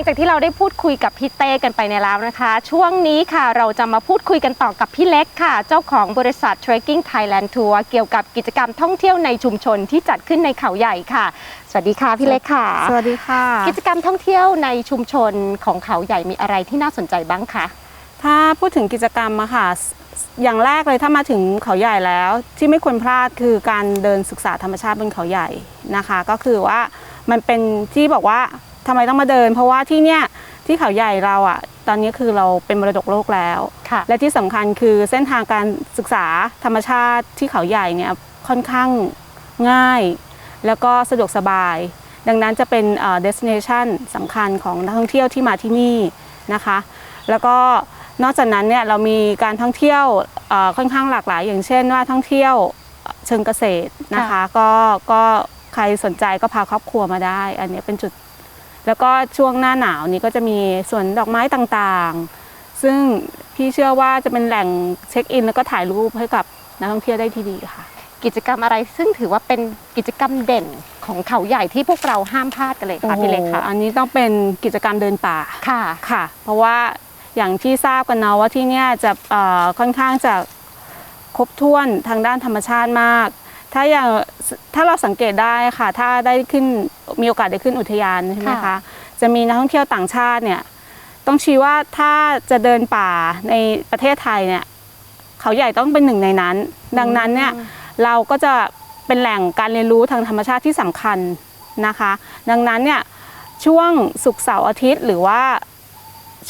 งจากที่เราได้พูดคุยกับพี่เต้กันไปในแล้วนะคะ ช่วงนี้ค่ะเราจะมาพูดคุยกันต่อกับพี่เล็กค่ะ เจ้าของบริษัท Trekking Thailand Tour เกี่ยวกับกิจกรรมท่องเที่ยวในชุมชนที่จัดขึ้นในเขาใหญ่ค่ะ สวัสดีค่ะพี่เล็กค่ะ สวัสดีค่ะ กิจกรรมท่องเที่ยวในชุมชนของเขาใหญ่มีอะไรที่น่าสนใจบ้างคะถ้าพูดถึงกิจกรรมอะค่ะอย่างแรกเลยถ้ามาถึงเขาใหญ่แล้วที่ไม่ควรพลาดคือการเดินศึกษาธรรมชาติบนเขาใหญ่นะคะ ก็คือว่ามันเป็นที่บอกว่า ทำไมต้องมาเดิน เพราะว่าที่เนี่ยที่เขาใหญ่เราอะตอนนี้คือเราเป็นมรดกโลกแล้ว ค่ะและที่สำคัญคือเส้นทางการศึกษาธรรมชาติที่เขาใหญ่เนี่ยค่อนข้างง่าย แล้วก็สะดวกสบาย ดังนั้นจะเป็นเอ่อ destination สำคัญของนักท่องเที่ยวที่มาที่นี่นะคะ แล้วก็นอกจากนั้นเนี่ยเรามีการท่องเที่ยวเอ่อค่อนข้างหลากหลาย อย่างเช่นว่าท่องเที่ยวเชิงเกษตรนะคะ ก็ก็ใครสนใจก็พาครอบครัวมาได้ อันนี้เป็นจุด แล้วก็ช่วงหน้าหนาวนี้ก็จะมีสวนดอกไม้ต่างๆ ซึ่งพี่เชื่อว่าจะเป็นแหล่งเช็คอิน แล้วก็ถ่ายรูปให้กับนักท่องเที่ยวได้ที่ดีค่ะ กิจกรรมอะไรซึ่งถือว่าเป็นกิจกรรมเด่นของเขาใหญ่ที่พวกเราห้ามพลาดกันเลยค่ะพี่เล็กค่ะโอ้โหอันนี้ต้องเป็นกิจกรรมเดินป่าค่ะค่ะ เพราะว่าอย่างที่ทราบกันเนาะว่าที่เนี่ยจะเอ่อค่อนข้างจะครบถ้วนทางด้านธรรมชาติมาก ถ้าอย่างถ้าเราสังเกตได้ค่ะ ถ้าได้ขึ้นมีโอกาสได้ขึ้นอุทยานใช่ไหมคะค่ะจะมีนักท่องเที่ยวต่างชาติเนี่ยต้องชี้ว่าถ้าจะเดินป่าในประเทศไทยเนี่ยเขาใหญ่ต้องเป็นหนึ่งในนั้น ดังนั้นเนี่ยเราก็จะเป็นแหล่งการเรียนรู้ทางธรรมชาติที่สำคัญนะคะ ดังนั้นเนี่ยช่วงศุกร์เสาร์อาทิตย์ หรือว่า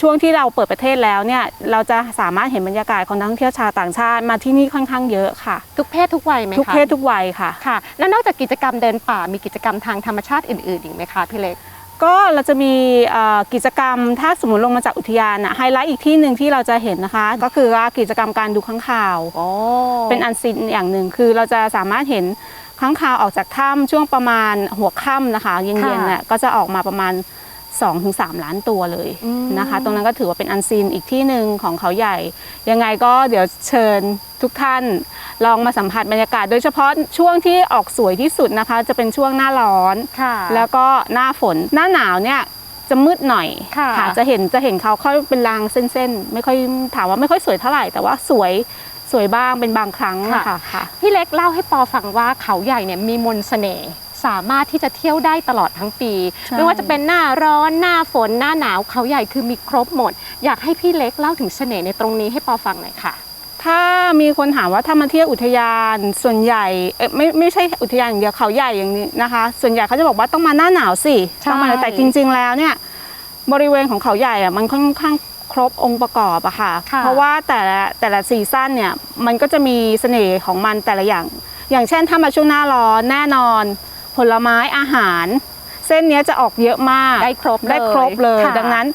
ช่วงที่เราเปิดประเทศแล้วเนี่ยเราจะสามารถเห็นบรรยากาศของนักท่องเที่ยวชาวต่างชาติมาที่นี่ค่อนข้างเยอะค่ะ ทุกเพศทุกวัยไหมคะทุกเพศทุกวัยค่ะค่ะ แล้วนอกจากกิจกรรมเดินป่ามีกิจกรรมทางธรรมชาติอื่นๆอีกไหมคะพี่เล็กก็เราจะมีเอ่อกิจกรรมถ้าสมมติลงมาจากอุทยานอะไฮไลท์อีกที่หนึ่งที่เราจะเห็นนะคะ ก็คือว่ากิจกรรมการดูข้างข่าวโอ้เป็นอันซีนอย่างหนึ่งคือเราจะสามารถเห็นค้างคาวออกจากถ้ำช่วงประมาณหัวค่ำนะคะเย็นๆเนี่ยก็จะออกมาประมาณ 2-3ล้านตัวเลยนะคะ ตรงนั้นก็ถือว่าเป็นอันซีนอีกที่หนึ่งของเขาใหญ่ ยังไงก็เดี๋ยวเชิญทุกท่านลองมาสัมผัสบรรยากาศ โดยเฉพาะช่วงที่ออกสวยที่สุดนะคะ จะเป็นช่วงหน้าร้อนค่ะแล้วก็หน้าฝนหน้าหนาวเนี่ยจะมืดหน่อยค่ะจะเห็นจะเห็นเขาเขาเป็นรางเส้นๆ ไม่ค่อยถามว่าไม่ค่อยสวยเท่าไหร่ แต่ว่าสวยสวยบ้างเป็นบางครั้งอะค่ะค่ะพี่เล็กเล่าให้ปอฟังว่าเขาใหญ่เนี่ยมีมนต์เสน่ห์ สามารถที่จะเที่ยวได้ตลอดทั้งปีใช่ไม่ว่าจะเป็นหน้าร้อนหน้าฝนหน้าหนาวเขาใหญ่คือมีครบหมด อยากให้พี่เล็กเล่าถึงเสน่ห์ในตรงนี้ให้ปอฟังหน่อยค่ะถ้ามีคนถามว่าถ้ามาเที่ยวอุทยานส่วนใหญ่เอ๊ะไม่ไม่ใช่อุทยานอย่างเดียวเขาใหญ่อย่างนี้นะคะ ส่วนใหญ่เขาจะบอกว่าต้องมาหน้าหนาวสิใช่ต้องมาแต่จริง ๆ แล้วเนี่ยบริเวณของเขาใหญ่อะมันค่อนข้างครบองค์ประกอบอะค่ะค่ะ เพราะว่าแต่ละแต่ละซีซั่นเนี่ยมันก็จะมีเสน่ห์ของมันแต่ละอย่าง อย่างเช่นถ้ามาช่วงหน้าร้อนแน่นอน ผลไม้อาหาร เส้นเนี้ยจะออกเยอะมากได้ครบได้ครบเลยค่ะดังนั้น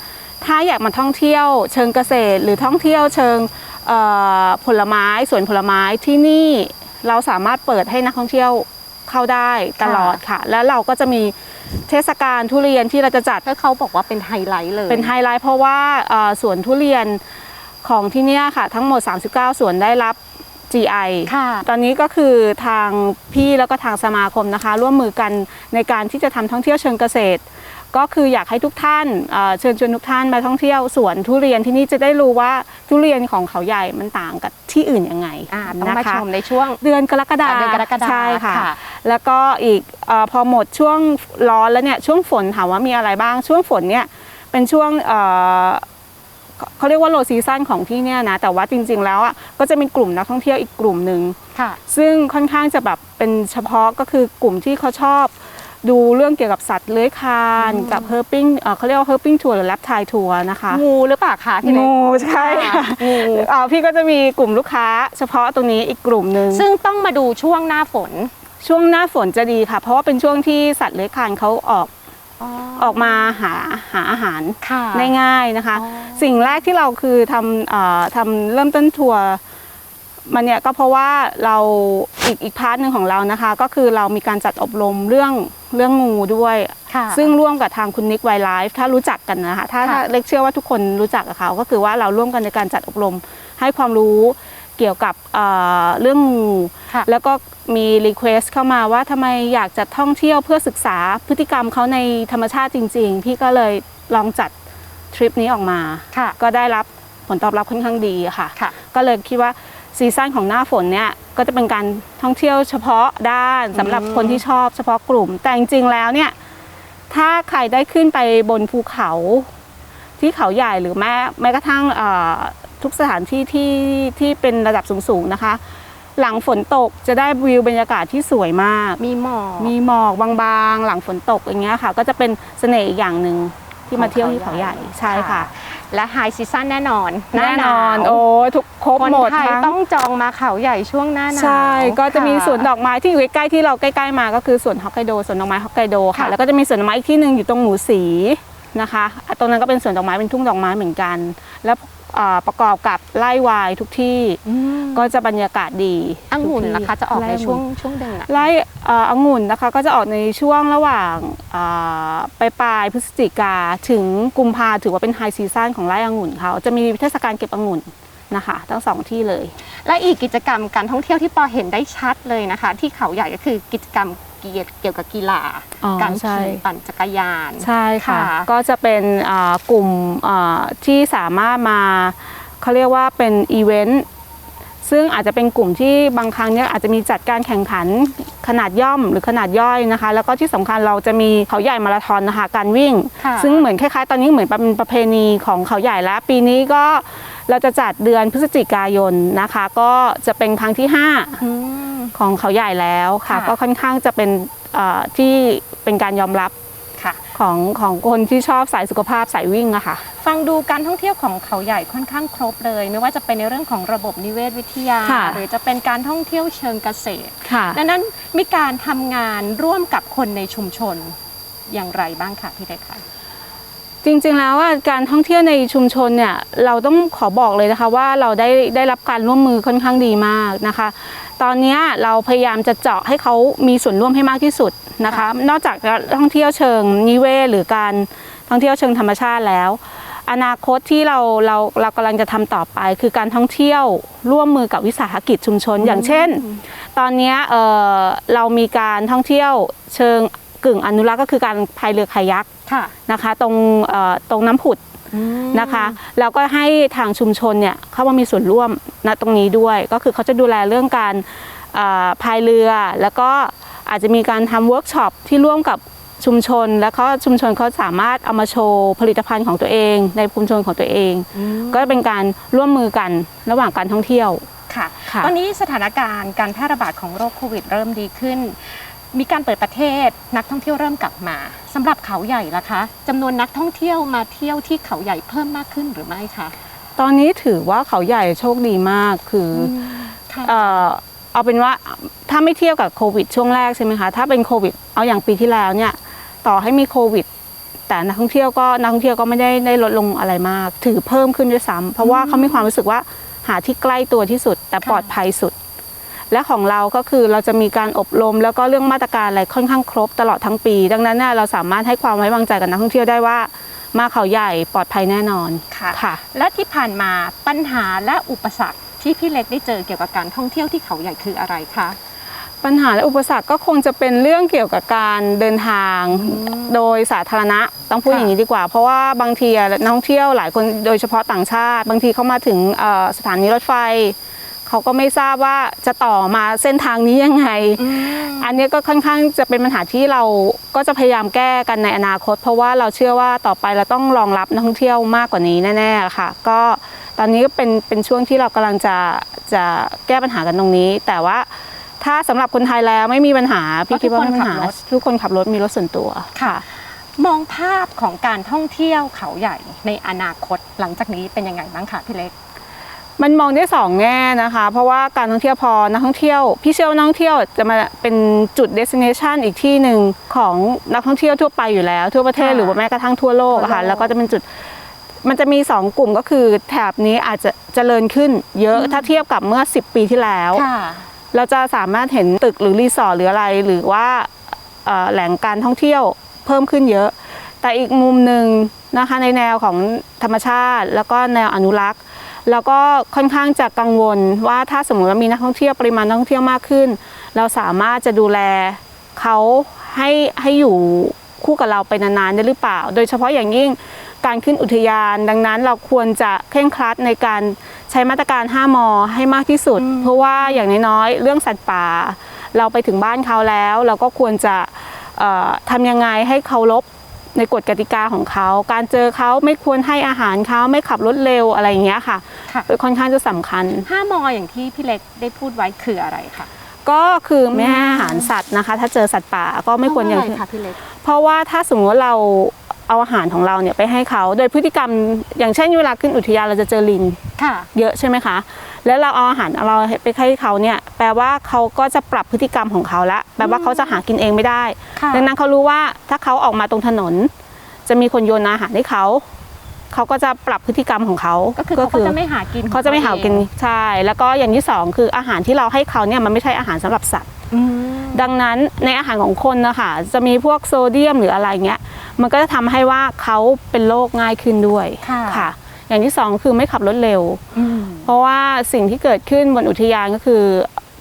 ถ้าอยากมาท่องเที่ยวเชิงเกษตร หรือท่องเที่ยวเชิงเอ่อผลไม้สวนผลไม้ที่นี่เราสามารถเปิดให้นักท่องเที่ยวเข้าได้ตลอดค่ะ แล้วเราก็จะมีเทศกาลทุเรียนที่เราจะจัดก็เขาบอกว่าเป็นไฮไลท์เลย เป็นไฮไลท์เพราะว่าเอ่อสวนทุเรียนของที่เนี่ยค่ะ ทั้งหมด 39 สวนได้รับ GI ค่ะตอนนี้ก็คือทางพี่แล้วก็ทางสมาคมนะคะ ร่วมมือกันในการที่จะทำท่องเที่ยวเชิงเกษตร ก็คืออยากให้ทุกท่านเอ่อเชิญชวนทุกท่านมาท่องเที่ยวสวนทุเรียนที่นี่จะได้รู้ว่าทุเรียนของเขาใหญ่มันต่างกับที่อื่นยังไงอ่าต้องมานะคะชมในช่วงเดือนกรกฎาอ่าเดือนกรกฎาใช่ค่ะค่ะแล้วก็อีกเออพอหมดช่วงร้อนแล้วเนี่ยช่วงฝนถามว่ามีอะไรบ้างช่วงฝนเนี่ยเป็นช่วง เอ่อเขาเขาเรียกว่าโลซีซันของที่เนี่ยนะ แต่ว่าจริง ๆ แล้วอะก็จะมีกลุ่มนักท่องเที่ยวอีกกลุ่มหนึ่งค่ะซึ่งค่อนข้างจะแบบเป็นเฉพาะก็คือกลุ่มที่เขาชอบ ดูเรื่องเกี่ยวกับสัตว์เลื้อยคลานกับเฮอร์ปิ้งเขาเรียกว่าเฮอร์ปิ้งทัวร์หรือแลปไททัวร์นะคะงูหรือเปล่าคะพี่เล็กงูใช่ค่ะงูเอ่อพี่ก็จะมีกลุ่มลูกค้า เฉพาะตรงนี้อีกกลุ่มหนึ่งซึ่งต้องมาดูช่วงหน้าฝนช่วงหน้าฝนจะดีค่ะ เพราะว่าเป็นช่วงที่สัตว์เลื้อยคลานเขาออก ออกมาหาหาอาหารค่ะได้ง่ายนะคะอ๋อสิ่งแรกที่เราคือทำเอ่อทำเริ่มต้นทัวร์มันเนี่ยก็เพราะว่าเราอีกอีกพาร์ทหนึ่งของเรานะคะ ก็คือเรามีการจัดอบรมเรื่องเรื่องงูด้วยค่ะซึ่งร่วมกับทางคุณนิกไวไลฟ์ถ้ารู้จักกันนะคะถ้าค่ะถ้าเล็กเชื่อว่าทุกคนรู้จักกับเขาก็คือว่าเราร่วมกันในการจัดอบรมให้ความรู้ เกี่ยวกับเอ่อเรื่องงูค่ะแล้วก็มีรีเควสเข้ามาว่าทำไมอยากจะท่องเที่ยวเพื่อศึกษาพฤติกรรมเขาในธรรมชาติจริง ๆ พี่ก็เลยลองจัดทริปนี้ออกมาค่ะก็ได้รับผลตอบรับค่อนข้างดีอะค่ะค่ะก็เลยคิดว่าซีซั่นของหน้าฝนเนี่ยก็จะเป็นการท่องเที่ยวเฉพาะด้านสำหรับอืมคนที่ชอบเฉพาะกลุ่ม แต่จริงๆแล้วเนี่ยถ้าใครได้ขึ้นไปบนภูเขาที่เขาใหญ่หรือแม้แม้กระทั่งเอ่อ ทุกสถานที่ที่ที่เป็นระดับสูงๆนะคะ หลังฝนตกจะได้วิวบรรยากาศที่สวยมาก มีหมอกมีหมอกบางๆ หลังฝนตกอย่างเงี้ยค่ะ ก็จะเป็นเสน่ห์อีกอย่างหนึ่งที่มาเที่ยวที่เขาใหญ่ใช่ค่ะ และไฮซีซั่นแน่นอนหาแน่หานอนวโอ้ทุกครบคนหมดไทยทั้งต้องจองมาเขาใหญ่ช่วงหน้าหนาวใช่ก็จะมีค่สวนดอกไม้ที่อยู่ใกล้ๆที่เราใกล้ๆมาก็คือสวนฮอกไกโดสวนดอกไม้ฮอกไกโดค่ะค่ะแล้วก็จะมีสวนดอกไม้อีกที่หนึ่งอยู่ตรงหมูสีนะคะอะตรงนั้นก็เป็นสวนดอกไม้เป็นทุ่งดอกไม้เหมือนกัน แล้วอ่า ประกอบกับไร่วายทุกที่อืมก็จะบรรยากาศดีองุ่นทุกที่นะคะจะออกในไร่ช่วงองุ่นช่วงเดือนไหนไร่เอ่อองุ่นนะคะก็จะออกในช่วงระหว่างปลายปลายๆพฤศจิกาถึงกุมภาถือว่าเป็นไฮซีซั่นของไร่องุ่นเขาจะมีเทศกาลเก็บองุ่นนะคะทั้งสองที่เลย และอีกกิจกรรมการท่องเที่ยวที่ปอเห็นได้ชัดเลยนะคะ ที่เขาใหญ่ก็คือกิจกรรม เกี่ยวเกี่ยวกับกีฬา อ๋อการใช่ ขี่ปั่นจักรยาน ใช่ค่ะ ค่ะ ก็จะเป็นอ่ากลุ่มอ่าที่สามารถมาเขาเรียกว่าเป็นอีเวนต์ซึ่งอาจจะเป็นกลุ่มที่บางครั้งเนี่ยอาจจะมีจัดการแข่งขันขนาดย่อมหรือขนาดย่อยนะคะ แล้วก็ที่สำคัญเราจะมีเขาใหญ่มาราธอนนะคะการวิ่ง ค่ะ ซึ่งเหมือนคล้ายๆ ตอนนี้เหมือนเป็นประเพณีของเขาใหญ่แล้ว ปีนี้ก็เราจะจัดเดือนพฤศจิกายนนะคะ ก็จะเป็นครั้งที่อืม5 ของเขาใหญ่แล้วค่ะค่ะ ก็ค่อนข้างจะเป็นเอ่อที่เป็นการยอมรับค่ะของของคนที่ชอบสายสุขภาพสายวิ่งอะค่ะ ฟังดูการท่องเที่ยวของเขาใหญ่ค่อนข้างครบเลย ไม่ว่าจะเป็นในเรื่องของระบบนิเวศวิทยาค่ะหรือจะเป็นการท่องเที่ยวเชิงเกษตรค่ะดังนั้นมีการทำงานร่วมกับคนในชุมชนอย่างไรบ้างคะพี่เล็กคะจริงๆแล้วว่าการท่องเที่ยวในชุมชนเนี่ยเราต้องขอบอกเลยนะคะว่าเราได้ได้รับการร่วมมือค่อนข้างดีมากนะคะ ตอนเนี้ยเราพยายามจะเจาะให้เขามีส่วนร่วมให้มากที่สุดนะคะ นอกจากจะท่องเที่ยวเชิงนิเวศหรือการท่องเที่ยวเชิงธรรมชาติแล้ว อนาคตที่เราเราเรากำลังจะทำต่อไป คือการท่องเที่ยวร่วมมือกับวิสาหกิจชุมชน อย่างเช่น ตอนเนี้ยเอ่อเรามีการท่องเที่ยวเชิงกึ่งอนุรักษ์ก็คือการพายเรือคายักค่ะนะคะ ตรงเอ่อตรงน้ำผุด นะคะ แล้วก็ให้ทางชุมชนเนี่ยเข้ามามีส่วนร่วมณตรงนี้ด้วย ก็คือเขาจะดูแลเรื่องการเอ่อพายเรือ แล้วก็อาจจะมีการทำเวิร์กช็อปที่ร่วมกับชุมชน แล้วก็ชุมชนเขาสามารถเอามาโชว์ผลิตภัณฑ์ของตัวเอง ในชุมชนของตัวเอง ก็เป็นการร่วมมือกันระหว่างการท่องเที่ยวค่ะค่ะตอนนี้สถานการณ์การแพร่ระบาดของโรคโควิดเริ่มดีขึ้น มีการเปิดประเทศนักท่องเที่ยวเริ่มกลับมาสำหรับเขาใหญ่ล่ะคะจำนวนนักท่องเที่ยวมาเที่ยวที่เขาใหญ่เพิ่มมากขึ้นหรือไม่คะตอนนี้ถือว่าเขาใหญ่โชคดีมากคือค่ะเอ่อเอาเป็นว่าถ้าไม่เทียบกับโควิดช่วงแรกใช่ไหมคะถ้าเป็นโควิดเอาอย่างปีที่แล้วเนี่ยต่อให้มีโควิด แต่นักท่องเที่ยวก็นักท่องเที่ยวก็ไม่ได้ได้ลดลงอะไรมาก ถือเพิ่มขึ้นด้วยซ้ำเพราะว่าเขามีความรู้สึกว่าหาที่ใกล้ตัวที่สุด แต่ปลอดภัยสุด และของเราก็คือเราจะมีการอบรม แล้วก็เรื่องมาตรการอะไรค่อนข้างครบตลอดทั้งปี ดังนั้นเนี่ยเราสามารถให้ความไว้วางใจกับนักท่องเที่ยวได้ว่า มาเขาใหญ่ปลอดภัยแน่นอนค่ะ ค่ะ และที่ผ่านมาปัญหาและอุปสรรคที่พี่เล็กได้เจอเกี่ยวกับการท่องเที่ยวที่เขาใหญ่คืออะไรคะปัญหาและอุปสรรคก็คงจะเป็นเรื่องเกี่ยวกับการเดินทางโดยสาธารณะต้องพูดค่ะอย่างนี้ดีกว่า เพราะว่าบางทีอะนักท่องเที่ยวหลายคนโดยเฉพาะต่างชาติ บางทีเขามาถึงเอ่อสถานีรถไฟ เขาก็ไม่ทราบว่าจะต่อมาเส้นทางนี้ยังไง อันนี้ก็ค่อนข้างจะเป็นปัญหาที่เราก็จะพยายามแก้กันในอนาคต เพราะว่าเราเชื่อว่าต่อไปเราต้องรองรับนักท่องเที่ยวมากกว่านี้แน่ๆค่ะ ก็ตอนนี้ก็เป็นเป็นช่วงที่เรากำลังจะจะแก้ปัญหากันตรงนี้ แต่ว่าถ้าสำหรับคนไทยแล้วไม่มีปัญหาพี่คิดว่าไม่มีปัญหาก็ทุกคนขับรถทุกคนขับรถมีรถส่วนตัวค่ะมองภาพของการท่องเที่ยวเขาใหญ่ในอนาคตหลังจากนี้เป็นยังไงบ้างคะพี่เล็ก มันมองได้สองแง่นะคะ เพราะว่าการท่องเที่ยวพอนักท่องเที่ยวพี่เชื่อว่านักท่องเที่ยวจะมาเป็นจุด destination อีกที่หนึ่งของนักท่องเที่ยวทั่วไปอยู่แล้ว ทั่วประเทศค่ะหรือว่าแม้กระทั่งทั่วโลกอะค่ะทั่วโลกแล้วก็จะเป็นจุดมันจะมีสองกลุ่มก็คือแถบนี้อาจจะเจริญขึ้นเยอะถ้าเทียบกับเมื่อ 10 ปีที่แล้วค่ะเราจะสามารถเห็นตึกหรือรีสอร์ทหรืออะไร หรือว่าเอ่อแหล่งการท่องเที่ยวเพิ่มขึ้นเยอะ แต่อีกมุมหนึ่งนะคะในแนวของธรรมชาติ แล้วก็แนวอนุรักษ์ แล้วก็ค่อนข้างจะกังวลว่าถ้าสมมติว่ามีนักท่องเที่ยวปริมาณนักท่องเที่ยวมากขึ้น เราสามารถจะดูแลเขาให้ให้อยู่คู่กับเราไปนานๆได้หรือเปล่า โดยเฉพาะอย่างยิ่งการขึ้นอุทยาน ดังนั้นเราควรจะเคร่งครัดในการใช้มาตรการ 5 มอให้มากที่สุด เพราะว่าอย่างน้อยๆเรื่องสัตว์ป่า เราไปถึงบ้านเขาแล้ว เราก็ควรจะทำยังไงให้เคารพ ในกฎกติกาของเขา การเจอเขาไม่ควรให้อาหารเขาไม่ขับรถเร็วอะไรอย่างเงี้ยค่ะค่ะ เป็นค่อนข้างจะสำคัญ ห้ามออย่างที่พี่เล็กได้พูดไว้คืออะไรคะก็คือไม่ให้อาหารสัตว์นะคะ ถ้าเจอสัตว์ป่าก็ไม่ควรอย่าง เพะะไค่ะพี่เล็ก เพราะว่าถ้าสมมติว่าเราเอาอาหารของเราเนี่ยไปให้เขา โดยพฤติกรรมอย่างเช่นเวลาขึ้นอุทยานเราจะเจอลิงค่ะ เยอะใช่ไหมคะ แล้วเราเอาอาหารเราไปให้เขาเนี่ยแปลว่าเขาก็จะปรับพฤติกรรมของเขาละแปลว่าเขาจะหากินเองไม่ได้ค่ะดังนั้นเขารู้ว่าถ้าเขาออกมาตรงถนน จะมีคนโยนอาหารให้เขาเขาก็จะปรับพฤติกรรมของเขาก็คือเขาก็จะไม่หากินเขาจะไม่หากินของใช่ แล้วก็อย่างที่สองคืออาหารที่เราให้เขาเนี่ยมันไม่ใช่อาหารสำหรับสัตว์อืมดังนั้นในอาหารของคนนะคะจะมีพวกโซเดียมหรืออะไรเงี้ย มันก็จะทำให้ว่าเขาเป็นโรคง่ายขึ้นด้วยค่ะ อย่างที่สองคือไม่ขับรถเร็วอืม เพราะว่าสิ่งที่เกิดขึ้นบนอุทยานก็คือ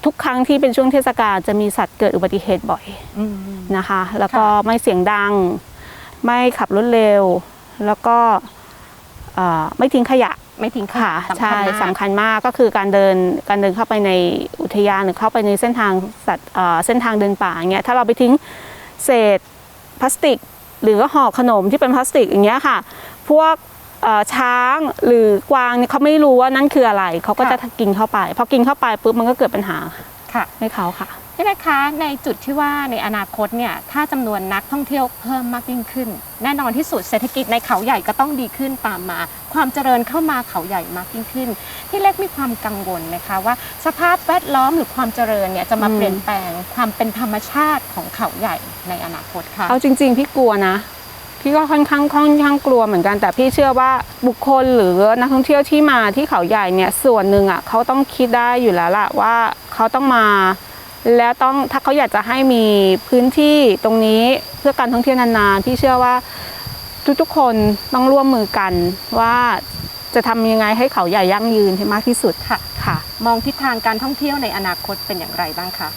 ทุกครั้งที่เป็นช่วงเทศกาลจะมีสัตว์เกิดอุบัติเหตุบ่อยอืมนะคะ แล้วก็ไม่เสียงดัง ไม่ขับรถเร็ว แล้วก็เอ่อไม่ทิ้งขยะไม่ทิ้งค่ะสำคัใช่ญมากสำคัญมากก็คือการเดินการเดินเข้าไปในอุทยานหรือเข้าไปในเส้นทางสัตว์เอ่อเส้นทางเดินป่าอย่างเงี้ยถ้าเราไปทิ้งเศษพลาสติก หรือว่าห่อขนมที่เป็นพลาสติกอย่างเงี้ยค่ะ พวกเอ่อ ช้างหรือกวางเนี่ยเขาไม่รู้ว่านั่นคืออะไร เขาก็จะกินเข้าไป พอกินเข้าไปปุ๊บมันก็เกิดปัญหาค่ะให้เขาค่ะนี่นะคะในจุดที่ว่าในอนาคตเนี่ยถ้าจำนวนนักท่องเที่ยวเพิ่มมากยิ่งขึ้น แน่นอนที่สุดเศรษฐกิจในเขาใหญ่ก็ต้องดีขึ้นตามมา ความเจริญเข้ามาเขาใหญ่มากยิ่งขึ้น ที่เล็กมีความกังวลนะคะว่า สภาพแวดล้อมหรือความเจริญเนี่ยจะมาอืมเปลี่ยนแปลงความเป็นธรรมชาติของเขาใหญ่ในอนาคตค่ะเอาจริง ๆ พี่กลัวนะ พี่ก็ค่อนข้างค่อนข้างกลัวเหมือนกันแต่พี่เชื่อว่าบุคคลหรือนักท่องเที่ยวที่มาที่เขาใหญ่เนี่ยส่วนหนึ่งอะเขาต้องคิดได้อยู่แล้วล่ะว่าเขาต้องมา แล้วต้องถ้าเขาอยากจะให้มีพื้นที่ตรงนี้เพื่อการท่องเที่ยวนานๆพี่เชื่อว่าทุกๆคนต้องร่วมมือกันว่าจะทำยังไงให้เขาใหญ่ยั่งยืนให้มากที่สุดค่ะค่ะ มองทิศทางการท่องเที่ยวในอนาคตเป็นอย่างไรบ้างคะ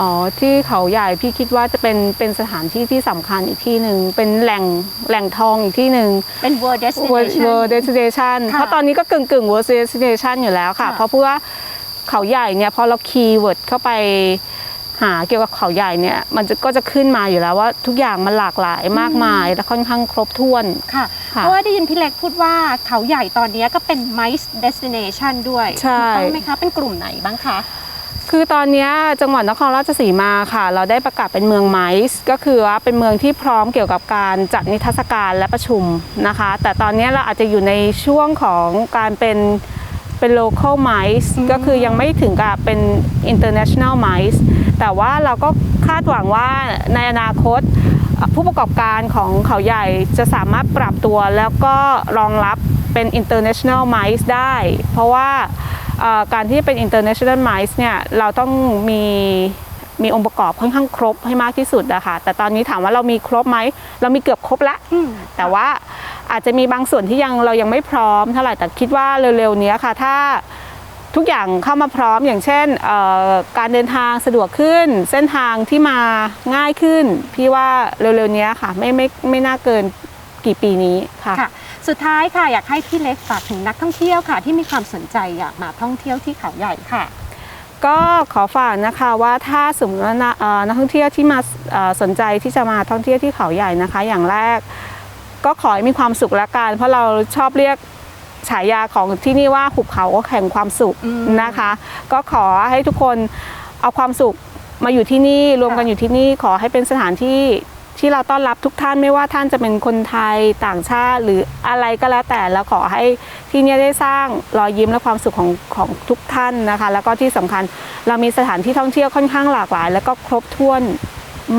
อ๋อที่เขาใหญ่พี่คิดว่าจะเป็นเป็นสถานที่ที่สำคัญอีกที่หนึ่งเป็นแหล่งแหล่งทองอีกที่หนึ่งเป็น world World destination World Destination ค่ะเพราะตอนนี้ก็กึ่งกึ่ง World Destination อยู่แล้วค่ะค่ะ เพราะเพื่อเขาใหญ่เนี่ยพอเราคีย์เวิร์ดเข้าไปหาเกี่ยวกับเขาใหญ่เนี่ยมันจะก็จะขึ้นมาอยู่แล้วว่าทุกอย่างมันหลากหลายมากมาย และค่อนข้างครบถ้วนค่ะค่ะเพราะว่าได้ยินพี่เล็กพูดว่าเขาใหญ่ตอนนี้ก็เป็น MICE destination ด้วยใช่ถูกต้องไหมคะเป็นกลุ่มไหนบ้างคะ คือตอนเนี้ยจังหวัดนครราชสีมาค่ะ เราได้ประกาศเป็นเมืองไมซ์ก็คือว่าเป็นเมืองที่พร้อมเกี่ยวกับการจัดนิทรรศการและประชุมนะคะ แต่ตอนเนี้ยเราอาจจะอยู่ในช่วงของการเป็นเป็น local mice อืมก็คือยังไม่ถึงกับเป็น international mice แต่ว่าเราก็คาดหวังว่าในอนาคตเอ่อผู้ประกอบการของเขาใหญ่จะสามารถปรับตัวแล้วก็รองรับเป็น international mice ได้ เพราะว่าเอ่อ การที่เป็น international mice เนี่ยเราต้องมีมีองค์ประกอบค่อนข้างครบให้มากที่สุดอะค่ะแต่ตอนนี้ถามว่าเรามีครบไหม เรามีเกือบครบละอืมแต่ว่าอาจจะมีบางส่วนที่ยังเรายังไม่พร้อมเท่าไหร่แต่คิดว่าเร็วๆเนี้ยค่ะ ถ้าทุกอย่างเข้ามาพร้อมอย่างเช่นเอ่อการเดินทางสะดวกขึ้น เส้นทางที่มาง่ายขึ้น พี่ว่าเร็วๆเนี้ยค่ะ ไม่ไม่ไม่น่าเกินกี่ปีนี้ค่ะค่ะ สุดท้ายค่ะอยากให้พี่เล็กฝากถึงนักท่องเที่ยวค่ะ ที่มีความสนใจอยากมาท่องเที่ยวที่เขาใหญ่ค่ะ ก็ขอฝากนะคะว่าถ้าสมมติว่านะเอ่อนักท่องเที่ยวที่มาเอ่อสนใจที่จะมาท่องเที่ยวที่เขาใหญ่นะคะ อย่างแรกก็ขอให้มีความสุขละกัน เพราะเราชอบเรียกฉายาของที่นี่ว่าหุบเขาแห่งความสุขอืมนะคะ ก็ขอให้ทุกคนเอาความสุขมาอยู่ที่นี่รวมกันอยู่ที่นี่ขอให้เป็นสถานที่ ที่เราต้อนรับทุกท่านไม่ว่าท่านจะเป็นคนไทยต่างชาติ หรืออะไรก็แล้วแต่แล้วขอให้ที่เนี่ยได้สร้างรอยยิ้มและความสุขของของทุกท่านนะคะ แล้วก็ที่สำคัญเรามีสถานที่ท่องเที่ยวค่อนข้างหลากหลาย แล้วก็ครบถ้วน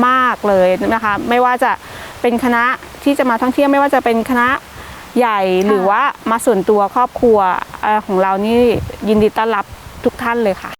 มากเลยนะคะไม่ว่าจะเป็นคณะที่จะมาท่องเที่ยวไม่ว่าจะเป็นคณะใหญ่หรือว่ามาส่วนตัวครอบครัวเอ่อของเรานี่ยินดีต้อนรับทุกท่านเลยค่ะ